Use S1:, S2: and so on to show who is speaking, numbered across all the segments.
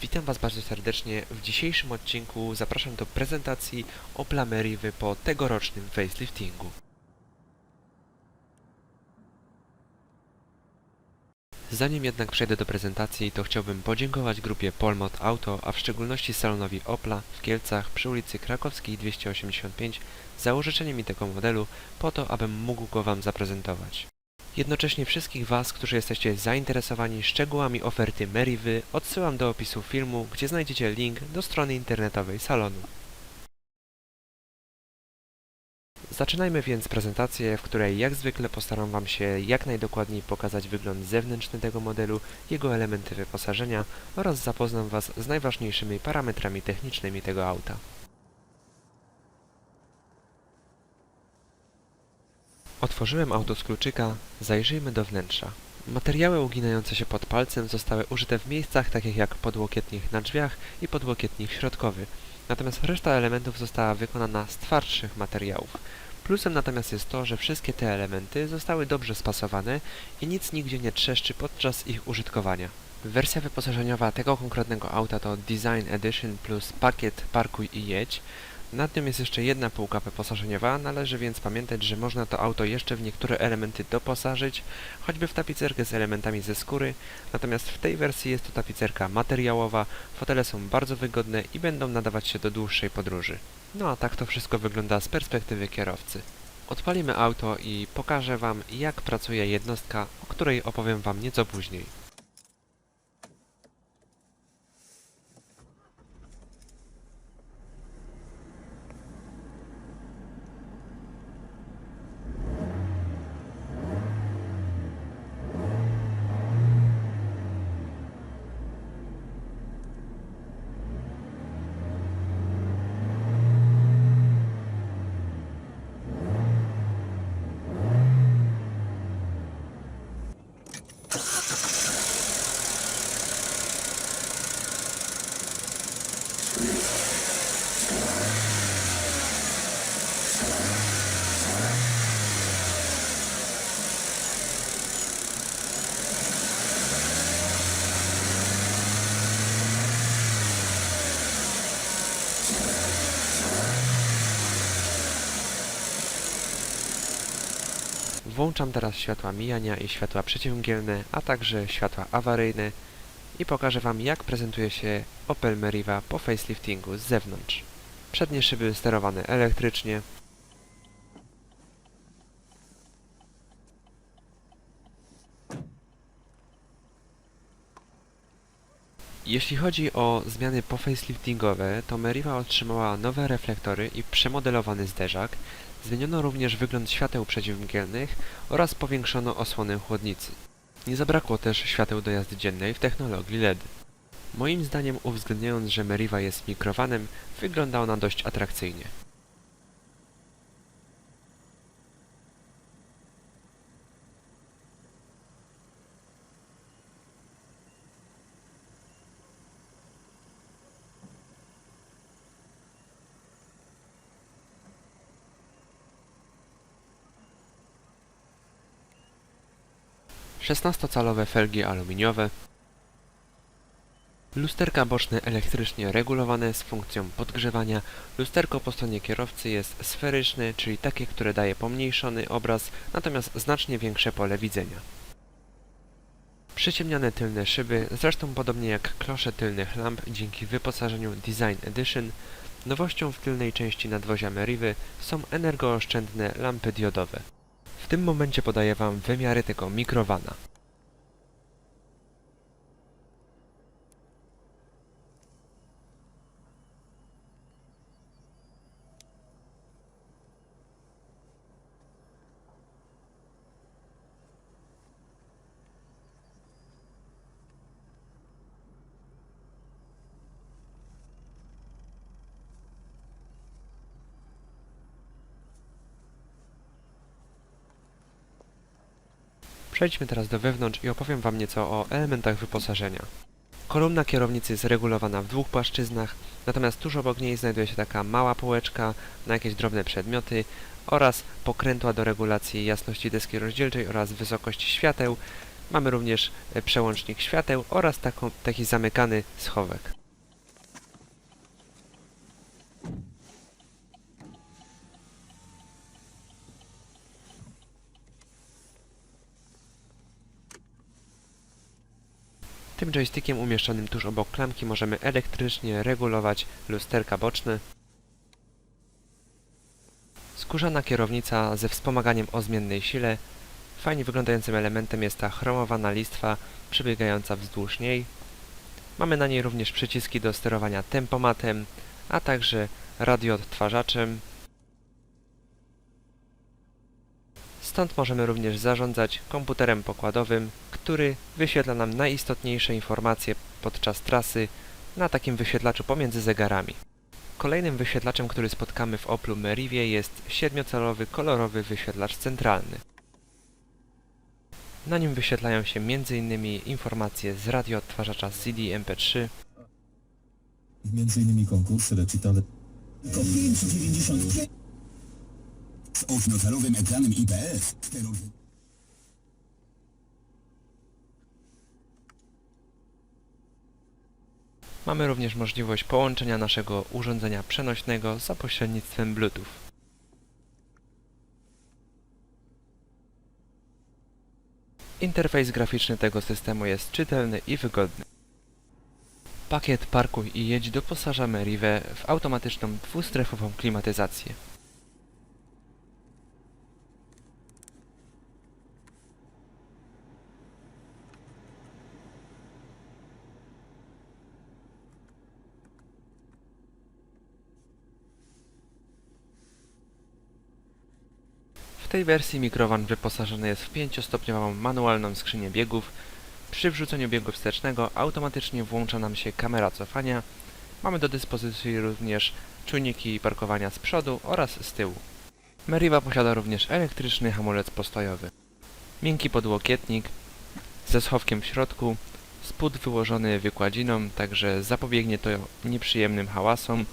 S1: Witam Was bardzo serdecznie. W dzisiejszym odcinku zapraszam do prezentacji Opla Meriwy po tegorocznym faceliftingu. Zanim jednak przejdę do prezentacji, to chciałbym podziękować grupie Polmot Auto, a w szczególności salonowi Opla w Kielcach przy ulicy Krakowskiej 285 za użyczenie mi tego modelu po to, abym mógł go Wam zaprezentować. Jednocześnie wszystkich Was, którzy jesteście zainteresowani szczegółami oferty Meriwy, odsyłam do opisu filmu, gdzie znajdziecie link do strony internetowej salonu. Zaczynajmy więc prezentację, w której jak zwykle postaram Wam się jak najdokładniej pokazać wygląd zewnętrzny tego modelu, jego elementy wyposażenia oraz zapoznam Was z najważniejszymi parametrami technicznymi tego auta. Otworzyłem auto z kluczyka, zajrzyjmy do wnętrza. Materiały uginające się pod palcem zostały użyte w miejscach takich jak podłokietnik na drzwiach i podłokietnik środkowy, natomiast reszta elementów została wykonana z twardszych materiałów. Plusem natomiast jest to, że wszystkie te elementy zostały dobrze spasowane i nic nigdzie nie trzeszczy podczas ich użytkowania. Wersja wyposażeniowa tego konkretnego auta to Design Edition plus pakiet Parkuj i jedź, nad nią jest jeszcze jedna półka wyposażeniowa, należy więc pamiętać, że można to auto jeszcze w niektóre elementy doposażyć, choćby w tapicerkę z elementami ze skóry, natomiast w tej wersji jest to tapicerka materiałowa, fotele są bardzo wygodne i będą nadawać się do dłuższej podróży. No a tak to wszystko wygląda z perspektywy kierowcy. Odpalimy auto i pokażę Wam jak pracuje jednostka, o której opowiem Wam nieco później. Włączam teraz światła mijania i światła przeciwmgielne, a także światła awaryjne i pokażę Wam jak prezentuje się Opel Meriva po faceliftingu z zewnątrz. Przednie szyby sterowane elektrycznie. Jeśli chodzi o zmiany po faceliftingowe, to Meriva otrzymała nowe reflektory i przemodelowany zderzak, Zmieniono również wygląd świateł przeciwmgielnych oraz powiększono osłonę chłodnicy. Nie zabrakło też świateł do jazdy dziennej w technologii LED. Moim zdaniem uwzględniając, że Meriva jest mikrowanem, wygląda ona dość atrakcyjnie. Szesnastocalowe felgi aluminiowe, lusterka boczne elektrycznie regulowane z funkcją podgrzewania. Lusterko po stronie kierowcy jest sferyczne, czyli takie, które daje pomniejszony obraz, natomiast znacznie większe pole widzenia. Przyciemnione tylne szyby, zresztą podobnie jak klosze tylnych lamp dzięki wyposażeniu Design Edition, nowością w tylnej części nadwozia Merivy są energooszczędne lampy diodowe. W tym momencie podaję Wam wymiary tego mikrowana. Przejdźmy teraz do wewnątrz i opowiem Wam nieco o elementach wyposażenia. Kolumna kierownicy jest regulowana w dwóch płaszczyznach, natomiast tuż obok niej znajduje się taka mała półeczka na jakieś drobne przedmioty oraz pokrętła do regulacji jasności deski rozdzielczej oraz wysokości świateł. Mamy również e, przełącznik świateł oraz taką, taki zamykany schowek. Tym joystickiem umieszczonym tuż obok klamki możemy elektrycznie regulować lusterka boczne. Skórzana kierownica ze wspomaganiem o zmiennej sile. Fajnie wyglądającym elementem jest ta chromowana listwa przebiegająca wzdłuż niej. Mamy na niej również przyciski do sterowania tempomatem, a także radioodtwarzaczem. Stąd możemy również zarządzać komputerem pokładowym, który wyświetla nam najistotniejsze informacje podczas trasy na takim wyświetlaczu pomiędzy zegarami. Kolejnym wyświetlaczem, który spotkamy w Oplu Merivie jest siedmiocalowy kolorowy wyświetlacz centralny. Na nim wyświetlają się m.in. informacje z radioodtwarzacza CD MP3,
S2: Między innymi konkursy, recitale.
S3: Tylko 5,95 z ośmiocalowym ekranem IPS. Sterowy-
S1: Mamy również możliwość połączenia naszego urządzenia przenośnego za pośrednictwem Bluetooth. Interfejs graficzny tego systemu jest czytelny i wygodny. Pakiet Parkuj i jedź doposaża Merive w automatyczną dwustrefową klimatyzację. Tej wersji mikrowan wyposażony jest w 5-stopniową manualną skrzynię biegów. Przy wrzuceniu biegu wstecznego automatycznie włącza nam się kamera cofania. Mamy do dyspozycji również czujniki parkowania z przodu oraz z tyłu. Meriva posiada również elektryczny hamulec postojowy. Miękki podłokietnik ze schowkiem w środku, spód wyłożony wykładziną, także zapobiegnie to nieprzyjemnym hałasom.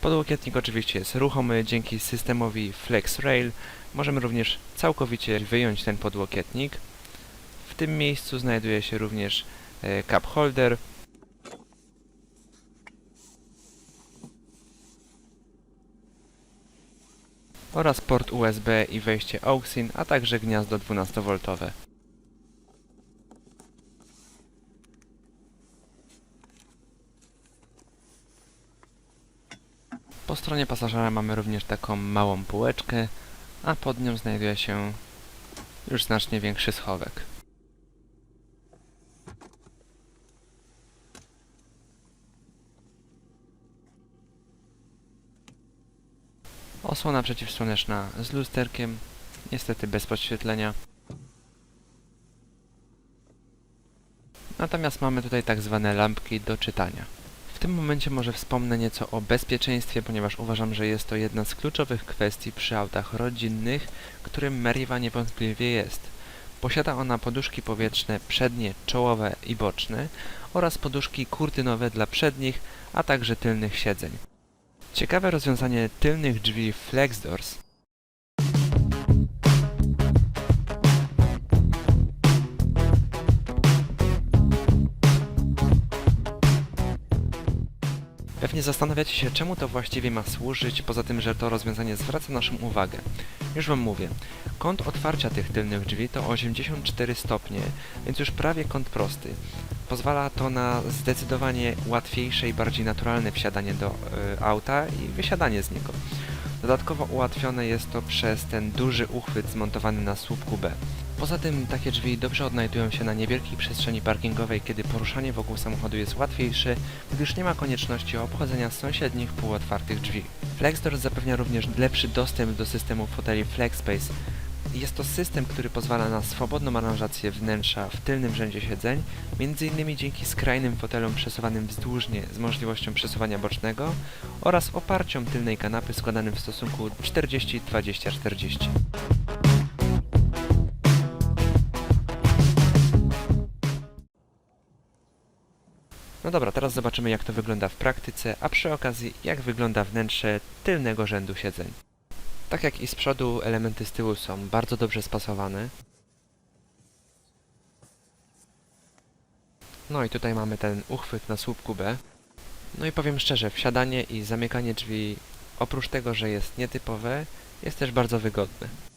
S1: Podłokietnik oczywiście jest ruchomy, dzięki systemowi FlexRail możemy również całkowicie wyjąć ten podłokietnik. W tym miejscu znajduje się również e, cup holder. oraz port USB i wejście AUXIN, a także gniazdo 12V. Po stronie pasażera mamy również taką małą półeczkę, a pod nią znajduje się już znacznie większy schowek. Osłona przeciwsłoneczna z lusterkiem, niestety bez podświetlenia. Natomiast mamy tutaj tak zwane lampki do czytania. Tym momencie może wspomnę nieco o bezpieczeństwie, ponieważ uważam, że jest to jedna z kluczowych kwestii przy autach rodzinnych, którym Meriva niewątpliwie jest. Posiada ona poduszki powietrzne przednie, czołowe i boczne oraz poduszki kurtynowe dla przednich, a także tylnych siedzeń. Ciekawe rozwiązanie tylnych drzwi FlexDoors Pewnie zastanawiacie się, czemu to właściwie ma służyć, poza tym, że to rozwiązanie zwraca naszą uwagę. Już Wam mówię, kąt otwarcia tych tylnych drzwi to 84 stopnie, więc już prawie kąt prosty. Pozwala to na zdecydowanie łatwiejsze i bardziej naturalne wsiadanie do y, auta i wysiadanie z niego. Dodatkowo ułatwione jest to przez ten duży uchwyt zmontowany na słupku B. Poza tym takie drzwi dobrze odnajdują się na niewielkiej przestrzeni parkingowej, kiedy poruszanie wokół samochodu jest łatwiejsze, gdyż nie ma konieczności obchodzenia sąsiednich półotwartych drzwi. FlexDoor zapewnia również lepszy dostęp do systemu foteli FlexSpace. Jest to system, który pozwala na swobodną aranżację wnętrza w tylnym rzędzie siedzeń, m.in. dzięki skrajnym fotelom przesuwanym wzdłużnie z możliwością przesuwania bocznego oraz oparciom tylnej kanapy składanym w stosunku 40-20-40. No dobra, teraz zobaczymy jak to wygląda w praktyce, a przy okazji jak wygląda wnętrze tylnego rzędu siedzeń. Tak jak i z przodu, elementy z tyłu są bardzo dobrze spasowane. No i tutaj mamy ten uchwyt na słupku B. No i powiem szczerze, wsiadanie i zamykanie drzwi, oprócz tego, że jest nietypowe, jest też bardzo wygodne.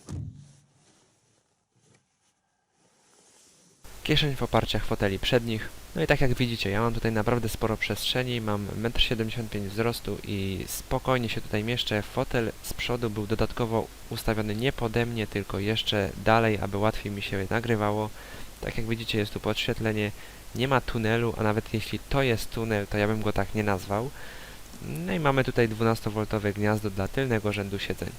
S1: Kieszeń w oparciach foteli przednich. No i tak jak widzicie, ja mam tutaj naprawdę sporo przestrzeni, mam 1,75 m wzrostu i spokojnie się tutaj mieszczę. Fotel z przodu był dodatkowo ustawiony nie pode mnie, tylko jeszcze dalej, aby łatwiej mi się nagrywało. Tak jak widzicie, jest tu podświetlenie, nie ma tunelu, a nawet jeśli to jest tunel, to ja bym go tak nie nazwał. No i mamy tutaj 12V gniazdo dla tylnego rzędu siedzeń.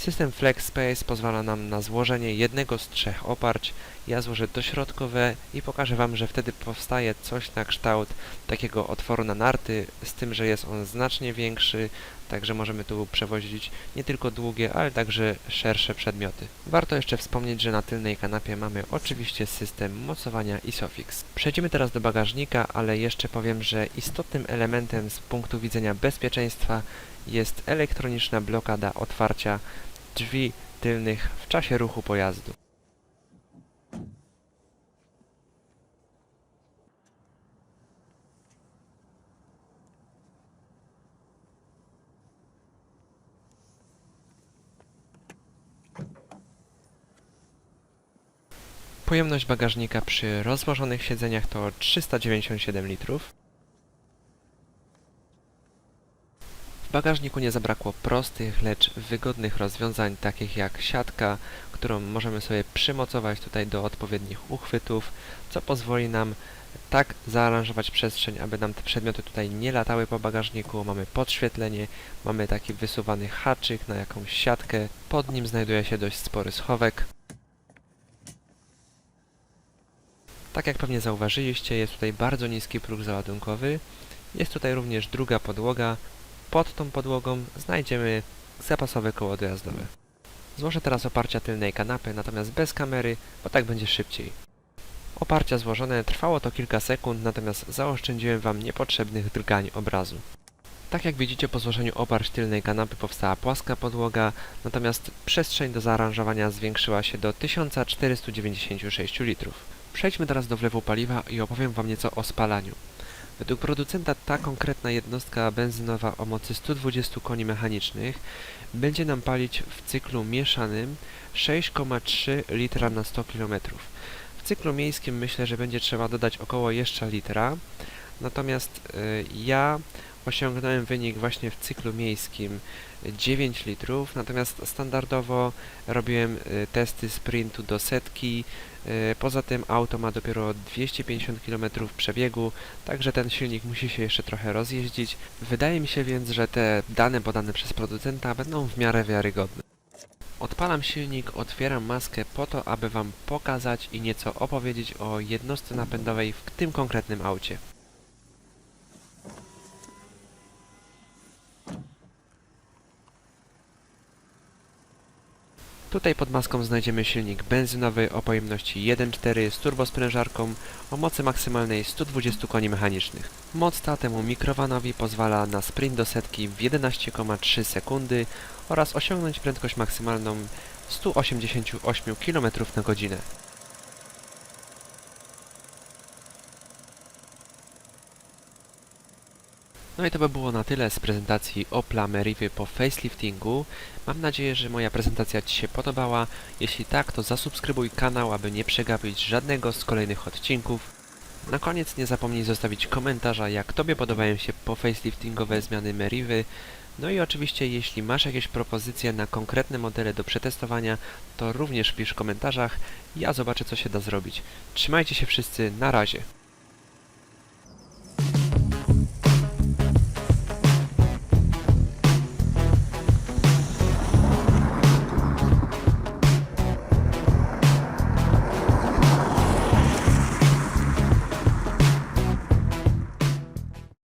S1: System FlexSpace pozwala nam na złożenie jednego z trzech oparć. Ja złożę dośrodkowe i pokażę Wam, że wtedy powstaje coś na kształt takiego otworu na narty, z tym, że jest on znacznie większy, także możemy tu przewozić nie tylko długie, ale także szersze przedmioty. Warto jeszcze wspomnieć, że na tylnej kanapie mamy oczywiście system mocowania ISOFIX. Przejdziemy teraz do bagażnika, ale jeszcze powiem, że istotnym elementem z punktu widzenia bezpieczeństwa jest elektroniczna blokada otwarcia drzwi tylnych w czasie ruchu pojazdu. Pojemność bagażnika przy rozłożonych siedzeniach to 397 litrów. W bagażniku nie zabrakło prostych, lecz wygodnych rozwiązań, takich jak siatka, którą możemy sobie przymocować tutaj do odpowiednich uchwytów, co pozwoli nam tak zaaranżować przestrzeń, aby nam te przedmioty tutaj nie latały po bagażniku. Mamy podświetlenie, mamy taki wysuwany haczyk na jakąś siatkę, pod nim znajduje się dość spory schowek. Tak jak pewnie zauważyliście, jest tutaj bardzo niski próg załadunkowy. Jest tutaj również druga podłoga, pod tą podłogą znajdziemy zapasowe koło dojazdowe. Złożę teraz oparcia tylnej kanapy, natomiast bez kamery, bo tak będzie szybciej. Oparcia złożone trwało to kilka sekund, natomiast zaoszczędziłem Wam niepotrzebnych drgań obrazu. Tak jak widzicie po złożeniu oparć tylnej kanapy powstała płaska podłoga, natomiast przestrzeń do zaaranżowania zwiększyła się do 1496 litrów. Przejdźmy teraz do wlewu paliwa i opowiem Wam nieco o spalaniu. Według producenta ta konkretna jednostka benzynowa o mocy 120 koni mechanicznych będzie nam palić w cyklu mieszanym 6,3 litra na 100 km. W cyklu miejskim myślę, że będzie trzeba dodać około jeszcze litra, natomiast y, ja osiągnąłem wynik właśnie w cyklu miejskim 9 litrów, natomiast standardowo robiłem y, testy sprintu do setki, y, poza tym auto ma dopiero 250 km przebiegu, także ten silnik musi się jeszcze trochę rozjeździć. Wydaje mi się więc, że te dane podane przez producenta będą w miarę wiarygodne. Odpalam silnik, otwieram maskę po to, aby Wam pokazać i nieco opowiedzieć o jednostce napędowej w tym konkretnym aucie. Tutaj pod maską znajdziemy silnik benzynowy o pojemności 1.4 z turbosprężarką o mocy maksymalnej 120 koni mechanicznych. Moc ta temu mikrowanowi pozwala na sprint do setki w 11,3 sekundy oraz osiągnąć prędkość maksymalną 188 km na godzinę. No i to by było na tyle z prezentacji Opla Meriwy po faceliftingu. Mam nadzieję, że moja prezentacja Ci się podobała. Jeśli tak, to zasubskrybuj kanał, aby nie przegapić żadnego z kolejnych odcinków. Na koniec nie zapomnij zostawić komentarza, jak Tobie podobają się po faceliftingowe zmiany Meriwy. No i oczywiście, jeśli masz jakieś propozycje na konkretne modele do przetestowania, to również pisz w komentarzach. Ja zobaczę, co się da zrobić. Trzymajcie się wszyscy, na razie.